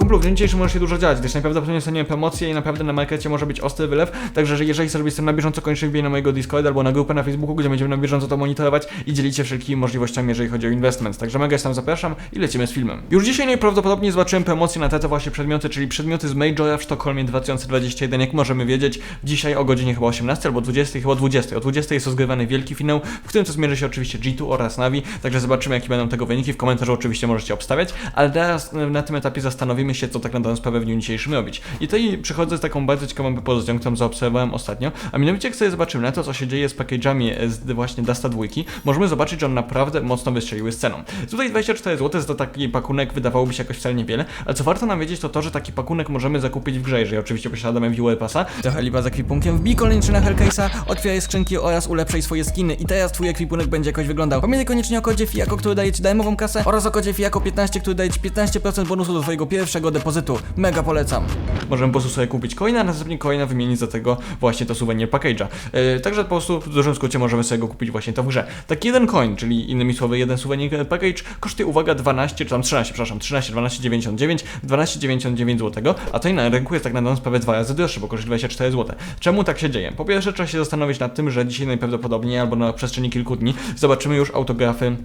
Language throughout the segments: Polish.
kumplu, w dniu dzisiejszym może się dużo dziać, gdyż najprawdopodobniej dostaniemy promocję i naprawdę na markecie może być ostry wylew, także że jeżeli chcesz być z tym na bieżąco, koniecznie wbij na mojego Discorda albo na grupę na Facebooku, gdzie będziemy na bieżąco to monitorować i dzielić się wszelkimi możliwościami, jeżeli chodzi o investment. Także mega tam zapraszam i lecimy z filmem. Już dzisiaj najprawdopodobniej zobaczyłem promocję na te właśnie przedmioty, czyli przedmioty z Majora w Sztokholmie 2021, jak możemy wiedzieć, dzisiaj o godzinie chyba 18 albo 20, chyba o 20. O 20 jest rozgrywany wielki finał, w którym to zmierzy się oczywiście G2 oraz Navi, także zobaczymy jakie będą tego wyniki. W komentarzu oczywiście możecie obstawiać, ale teraz e, na tym etapie zastanowimy się, co tak na dobrą sprawę w dniu dzisiejszym robić. I tutaj przychodzę z taką bardzo ciekawą propozycją, którą zaobserwowałem ostatnio, a mianowicie jak sobie zobaczymy na to, co się dzieje z package'ami z właśnie Dasta 2, możemy zobaczyć, że on naprawdę mocno wystrzeliły z ceną. Tutaj 24 zł za taki pakunek wydawałoby się jakoś wcale niewiele, ale co warto nam wiedzieć, to to, że taki pakunek możemy zakupić w grze, jeżeli oczywiście posiadamy Viewer Passa. Trochę lipa z ekwipunkiem, wbij na Hellcase'a, otwieraj skrzynki oraz ulepszaj swoje skiny i teraz twój ekwipunek będzie jakoś wyglądał. Pamiętaj koniecznie o kodzie FIAKO, który daje ci darmową kasę oraz o kodzie FIAKO 15, który daje ci 15% bonusu do twojego pierwszego depozytu. Mega polecam. Możemy po prostu sobie kupić coina, a następnie coina wymienić za tego właśnie to souvenir package'a. Yy, także po prostu w dużym skrócie możemy sobie go kupić właśnie to w grze. Taki jeden coin, czyli innymi słowy jeden souvenir package kosztuje uwaga 12 czy tam 13, przepraszam, 13, 12,99, 12,99 zł, a to na rynku jest tak na dobrą sprawę dwa razy droższy, bo kosztuje 24 zł. Czemu tak się dzieje? Po pierwsze trzeba się zastanowić nad tym, że dzisiaj najprawdopodobniej albo na przestrzeni kilku dni zobaczymy już autografy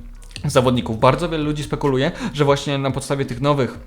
zawodników. Bardzo wiele ludzi spekuluje, że właśnie na podstawie tych nowych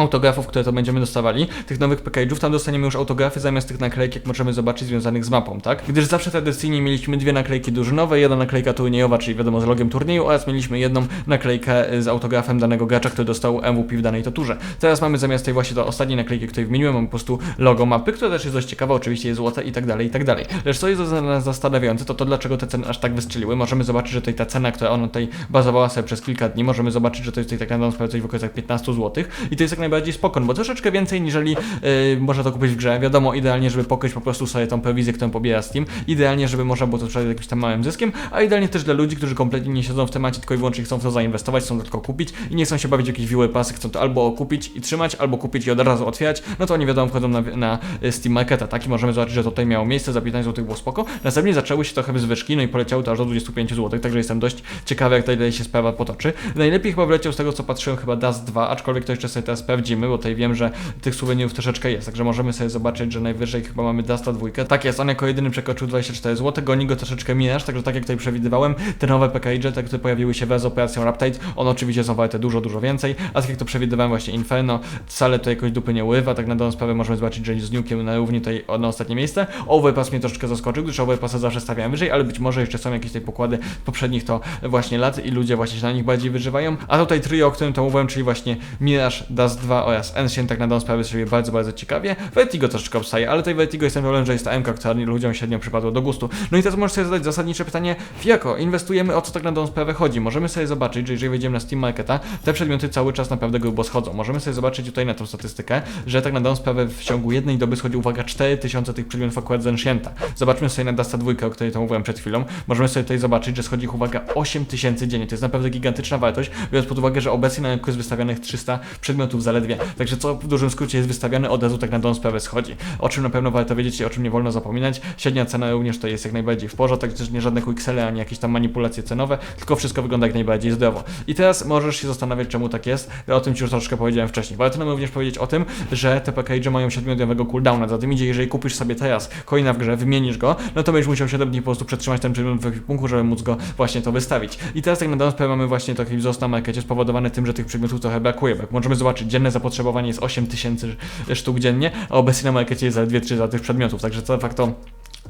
autografów, które to będziemy dostawali, tych nowych package'ów, tam dostaniemy już autografy zamiast tych naklejek, jak możemy zobaczyć, związanych z mapą, tak? Gdyż zawsze tradycyjnie mieliśmy dwie naklejki drużynowe, jedna naklejka turniejowa, czyli wiadomo z logiem turnieju, oraz mieliśmy jedną naklejkę z autografem danego gracza, który dostał MVP w danej turze. Teraz mamy zamiast tej właśnie do ostatniej naklejki, której wymieniłem, mamy po prostu logo mapy, które też jest dość ciekawe, oczywiście jest złote i tak dalej, i tak dalej. Lecz co jest zastanawiające, to to dlaczego te ceny aż tak wystrzeliły. Możemy zobaczyć, że tutaj ta cena, która ona tutaj bazowała sobie przez kilka dni, możemy zobaczyć, że to jest tutaj tak naprawdę coś w okolicach 15 zł i to jest najbardziej spokon, bo troszeczkę więcej niżeli yy, można to kupić w grze. Wiadomo, idealnie, żeby pokryć po prostu sobie tą prowizję, którą pobiera Steam, idealnie, żeby można było to sprzedać jakimś tam małym zyskiem, a idealnie też dla ludzi, którzy kompletnie nie siedzą w temacie, tylko i wyłącznie chcą w to zainwestować, chcą to tylko kupić i nie chcą się bawić jakieś viewer pasy, chcą to albo kupić i trzymać, albo kupić i od razu otwierać, no to oni wiadomo wchodzą na, na Steam Marketa, tak? I możemy zobaczyć, że to tutaj miało miejsce, za 15 zł było spoko. Następnie zaczęły się trochę zwyżki, no i poleciało to aż do 25 zł, także jestem dość ciekawy, jak tutaj się sprawa potoczy. Najlepiej chyba wleciał z tego, co patrzyłem, chyba DAS 2, aczkolwiek to jeszcze sobie teraz sprawdzimy, bo tutaj wiem, że tych suwenirów troszeczkę jest, także możemy sobie zobaczyć, że najwyżej chyba mamy Dasta 2. Tak jest, on jako jedyny przekroczył 24 zł, goni go troszeczkę Mirage, także tak jak tutaj przewidywałem, te nowe PKI, te, które pojawiły się wraz z operacją Raptide, one oczywiście są warte dużo, dużo więcej, a tak jak to przewidywałem właśnie Inferno, wcale to jakoś dupy nie uływa, tak na dobrą sprawę możemy zobaczyć, że z Nukiem na równi tutaj na ostatnie miejsce. Overpass mnie troszeczkę zaskoczył, gdyż Overpassa zawsze stawiałem wyżej, ale być może jeszcze są jakieś tej pokłady poprzednich to właśnie lat i ludzie właśnie się na nich bardziej wyżywają, a tutaj trio, o którym to mówiłem, czyli właśnie Mirage, Dust 2 oraz Ancient, tak na dobrą sprawę sobie bardzo, bardzo ciekawie. Vertigo troszeczkę obstaje, ale tej Vertigo jest ten problem, że jest ta MK, która ludziom średnio przypadła do gustu. No i teraz możesz sobie zadać zasadnicze pytanie, Fiako, inwestujemy, o co tak na dobrą sprawę chodzi? Możemy sobie zobaczyć, że jeżeli wejdziemy na Steam Marketa, te przedmioty cały czas naprawdę grubo schodzą. Możemy sobie zobaczyć tutaj na tą statystykę, że tak na dobrą sprawę w ciągu jednej doby schodzi, uwaga, 4000 tych przedmiotów akurat z Ancienta. Zobaczmy sobie na Dasta 2, o której to mówiłem przed chwilą. Możemy sobie tutaj zobaczyć, że schodzi ich, uwaga, 8000 dziennie. To jest naprawdę gigantyczna wartość, biorąc pod uwagę, że obecnie na rynku jest wystawionych 300 przedmiotów zaledwie. Także co w dużym skrócie jest wystawiane, od razu tak na dobrą sprawę schodzi. O czym na pewno warto wiedzieć i o czym nie wolno zapominać. Średnia cena również to jest jak najbardziej w porządku, tak też nie żadne quicksele, ani jakieś tam manipulacje cenowe, tylko wszystko wygląda jak najbardziej zdrowo. I teraz możesz się zastanawiać, czemu tak jest. O tym Ci już troszeczkę powiedziałem wcześniej. Warto nam również powiedzieć o tym, że te package mają 7-dniowego cooldowna. Za tym idzie, jeżeli kupisz sobie teraz coina w grze, wymienisz go, no to będziesz musiał 7 dni po prostu przetrzymać ten przedmiot w ekwipunku, żeby móc go właśnie to wystawić. I teraz tak na dobrą mamy właśnie taki wzrost na markecie spowodowany tym, że tych przedmiotów trochę brakuje. Jak możemy zobaczyć, dzienne zapotrzebowanie jest 8000 sztuk dziennie, a obecnie na markecie jest zaledwie 3 za tych przedmiotów. Także de facto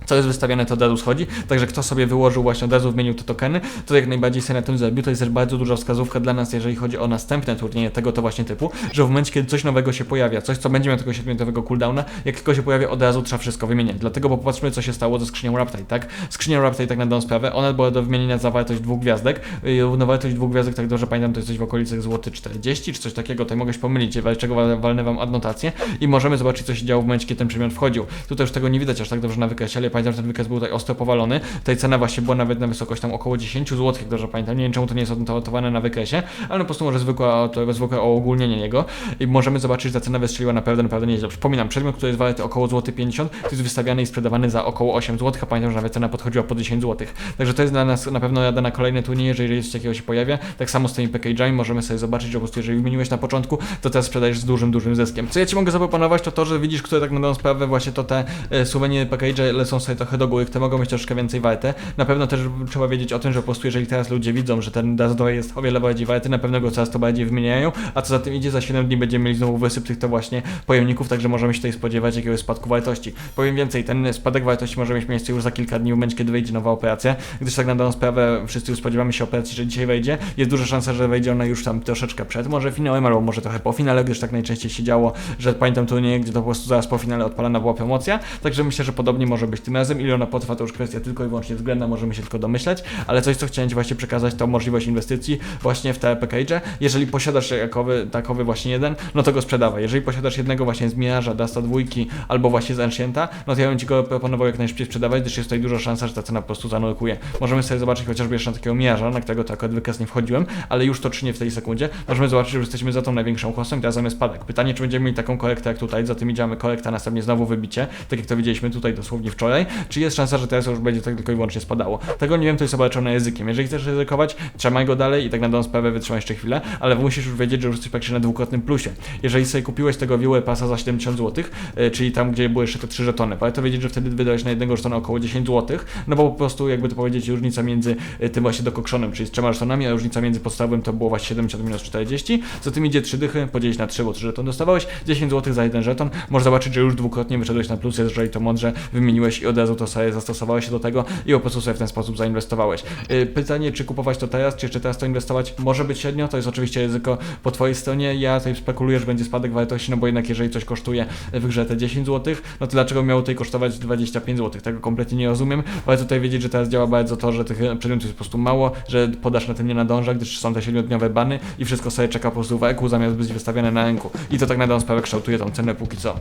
co jest wystawiane, to od razu schodzi. Także kto sobie wyłożył właśnie od razu wymienił te tokeny, to jak najbardziej sobie na tym zarobił. To jest też bardzo duża wskazówka dla nas, jeżeli chodzi o następne turnieje tego to właśnie typu, że w momencie, kiedy coś nowego się pojawia, coś, co będzie miało tego 7-minutowego cooldowna, jak tylko się pojawia, od razu trzeba wszystko wymieniać. Dlatego, bo popatrzmy, co się stało ze skrzynią Raptide, tak? Skrzynia Raptide, tak na dobrą sprawę, ona była do wymienienia za wartość dwóch gwiazdek. Równowartość dwóch gwiazdek, tak dobrze pamiętam, to jest coś w okolicach złoty 40 czy coś takiego, tutaj mogę się pomylić, wal- walnę wam adnotację i możemy zobaczyć, co się działo w momencie, kiedy ten przedmiot wchodził. Tutaj już tego nie widać aż tak dobrze na wykresie, ale pamiętam, że ten wykaz był tutaj ostro powalony. Tutaj cena właśnie była nawet na wysokość tam około 10 zł, jak dobrze pamiętam. Nie wiem czemu to nie jest odnotowane na wykresie, ale po prostu może zwykłe, to zwykłe ogólnienie niego i możemy zobaczyć, że ta cena wystrzeliła naprawdę, naprawdę nieźle. Przypominam, przedmiot, który jest warty około złoty 50, to jest wystawiany i sprzedawany za około 8 zł, a pamiętam, że nawet cena podchodziła po 10 zł. Także to jest dla nas na pewno jada na kolejne turnieje, jeżeli coś takiego się pojawia. Tak samo z tymi package'ami możemy sobie zobaczyć, że po prostu jeżeli wymieniłeś na początku, to teraz sprzedajesz z dużym, dużym zyskiem. Co ja Ci mogę zaproponować, to to, że widzisz, które tak na sprawę właśnie to te e, package'e lecą sobie trochę do góry, które mogą być troszkę więcej warte. Na pewno też trzeba wiedzieć o tym, że po prostu jeżeli teraz ludzie widzą, że ten Dust 2 jest o wiele bardziej warty, na pewno go coraz to bardziej wymieniają, a co za tym idzie, za 7 dni będziemy mieli znowu wysyp tych to właśnie pojemników, także możemy się tutaj spodziewać jakiegoś spadku wartości. Powiem więcej, ten spadek wartości może mieć miejsce już za kilka dni w momencie, kiedy wejdzie nowa operacja, gdyż tak na daną sprawę wszyscy już spodziewamy się operacji, że dzisiaj wejdzie. Jest duża szansa, że wejdzie ona już tam troszeczkę przed, może finałem, albo może trochę po finale, gdyż tak najczęściej się działo, że pamiętam turnieje, gdzie to po prostu zaraz po finale odpalana była promocja, także myślę, że podobnie może być tym razem. Ile ona potrwa, to już kwestia tylko i wyłącznie względna, możemy się tylko domyślać, ale coś, co chciałem Ci właśnie przekazać, to możliwość inwestycji właśnie w te package. Jeżeli posiadasz takowy, takowy właśnie jeden, no to go sprzedawaj. Jeżeli posiadasz jednego właśnie z Miraża, Dasta dwójki albo właśnie z Ancienta, no to ja bym Ci go proponował jak najszybciej sprzedawać, gdyż jest tutaj duża szansa, że ta cena po prostu zanurkuje. Możemy sobie zobaczyć chociażby jeszcze na takiego Miraża, na którego tak akurat wykaz nie wchodziłem, ale już to czynię w tej sekundzie. Możemy zobaczyć, że jesteśmy za tą największą kosą i teraz zamiast spadek. Pytanie, czy będziemy mieli taką korektę jak tutaj, za tym idziemy korekta, następnie znowu wybicie, tak jak to widzieliśmy tutaj dosłownie wczoraj, czy jest szansa, że teraz już będzie tak tylko i wyłącznie spadało. Tego nie wiem, to jest obarczone językiem. Jeżeli chcesz ryzykować, trzymaj go dalej i tak na dobrą sprawę wytrzymaj jeszcze chwilę, ale musisz już wiedzieć, że już jesteś praktycznie na dwukrotnym plusie. Jeżeli sobie kupiłeś tego Viewer Passa za 70 zł, yy, czyli tam, gdzie były jeszcze te 3 żetony, warto wiedzieć, że wtedy wydałeś na jednego żetona około 10 zł, no bo po prostu, jakby to powiedzieć, różnica między yy, tym właśnie dokokszonym, czyli z trzema żetonami, a różnica między podstawowym to było właśnie 70 minus 40, za tym idzie 3 dychy, podzielić na 3, bo 3 żeton dostawałeś, 10 zł za jeden żeton, możesz zobaczyć, że już dwukrotnie wyszedłeś na plus, jeżeli to mądrze wymieniłeś i od razu to sobie zastosowałeś się do tego i po prostu sobie w ten sposób zainwestowałeś. Yy, pytanie, czy kupować to teraz, czy jeszcze teraz to inwestować, może być średnio, to jest oczywiście ryzyko po Twojej stronie, ja tutaj spekuluję, że będzie spadek wartości, no bo jednak jeżeli coś kosztuje w grze te 10 zł, no to dlaczego miało tutaj kosztować 25 zł? Tego kompletnie nie rozumiem, ale tutaj wiedzieć, że teraz działa bardzo to, że tych przedmiotów jest po prostu mało, że podaż na tym nie nadąża, gdyż są te 7-dniowe bany i wszystko sobie czeka po prostu w EQ zamiast być wystawione na rynku. I to tak na dobrą sprawę kształtuje tą cenę póki co.